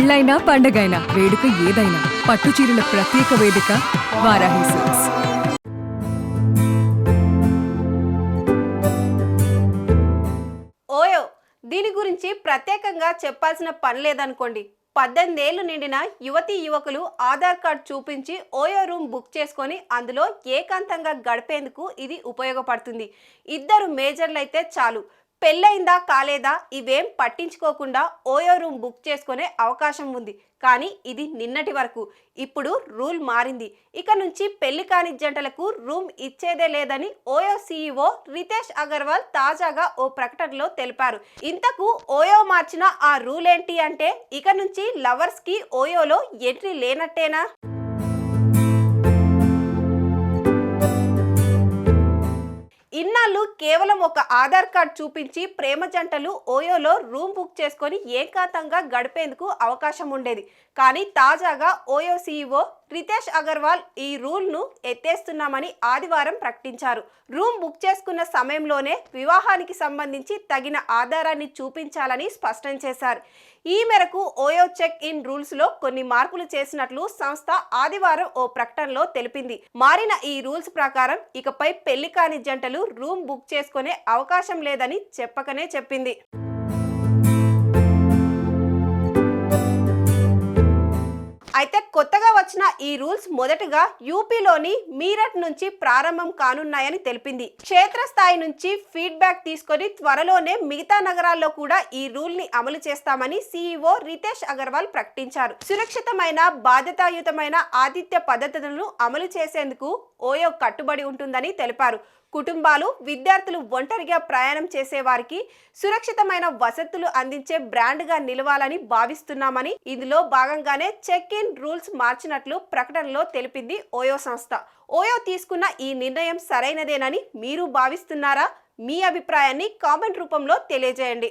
పెళ్ళైనా పండగైనా వేడుక ఏదైనా పట్టు చీరల ప్రత్యేక వేదిక వారాహి సిల్క్స్. ఓయో దీని గురించి ప్రత్యేకంగా చెప్పాల్సిన పని లేదనుకోండి. పద్దెనిమిది ఏళ్ళు నిండిన యువతీ యువకులు ఆధార్ కార్డ్ చూపించి ఓయో రూమ్ బుక్ చేసుకొని అందులో ఏకాంతంగా గడిపేందుకు ఇది ఉపయోగపడుతుంది. ఇద్దరు మేజర్లు అయితే చాలు. పెళ్ళైందా కాలేదా ఇవేం పట్టించుకోకుండా ఓయో రూమ్ బుక్ చేసుకునే అవకాశం ఉంది. కానీ ఇది నిన్నటి వరకు. ఇప్పుడు రూల్ మారింది. ఇక నుంచి పెళ్ళి కాని జంటలకు రూమ్ ఇచ్చేదే లేదని ఓయో సీఈఓ రితేష్ అగర్వాల్ తాజాగా ఓ ప్రకటనలో తెలిపారు. ఇంతకు ఓయో మార్చిన ఆ రూల్ ఏంటి అంటే ఇక నుంచి లవర్స్కి ఓయోలో ఎంట్రీ లేనట్టేనా? కేవలం ఒక ఆధార్ కార్డ్ చూపించి ప్రేమ జంటలు ఓయోలో రూమ్ బుక్ చేసుకొని ఏకాంతంగా గడిపేందుకు అవకాశం ఉండేది. కానీ తాజాగా ఓయో సీఈఓ రితేష్ అగర్వాల్ ఈ రూల్ను ఎత్తేస్తున్నామని ఆదివారం ప్రకటించారు. రూమ్ బుక్ చేసుకున్న సమయంలోనే వివాహానికి సంబంధించి తగిన ఆధారాన్ని చూపించాలని స్పష్టం చేశారు. ఈ మేరకు ఓయో చెక్ ఇన్ రూల్స్లో కొన్ని మార్పులు చేసినట్లు సంస్థ ఆదివారం ఓ ప్రకటనలో తెలిపింది. మారిన ఈ రూల్స్ ప్రకారం ఇకపై పెళ్ళి కాని జంటలు రూమ్ బుక్ చేసుకునే అవకాశం లేదని చెప్పకనే చెప్పింది. అయితే కొత్తగా వచ్చిన ఈ రూల్స్ మొదటగా యూపీలోని మీరట్ నుంచి ప్రారంభం కానున్నాయని తెలిపింది. క్షేత్రస్థాయి నుంచి ఫీడ్బ్యాక్ తీసుకొని త్వరలోనే మిగతా నగరాల్లో కూడా ఈ రూల్ని అమలు చేస్తామని సీఈఓ రితేష్ అగర్వాల్ ప్రకటించారు. సురక్షితమైన బాధ్యతాయుతమైన ఆతిథ్య పద్ధతులను అమలు చేసేందుకు ఓయో కట్టుబడి ఉంటుందని తెలిపారు. కుటుంబాలు విద్యార్థులు ఒంటరిగా ప్రయాణం చేసే వారికి సురక్షితమైన వసతులు అందించే బ్రాండ్గా నిలవాలని భావిస్తున్నామని ఇందులో భాగంగానే చెక్ ఇన్ రూల్స్ మార్చినట్లు ప్రకటనలో తెలిపింది ఓయో సంస్థ. ఓయో తీసుకున్న ఈ నిర్ణయం సరైనదేనని మీరు భావిస్తున్నారా? మీ అభిప్రాయాన్ని కామెంట్ రూపంలో తెలియజేయండి.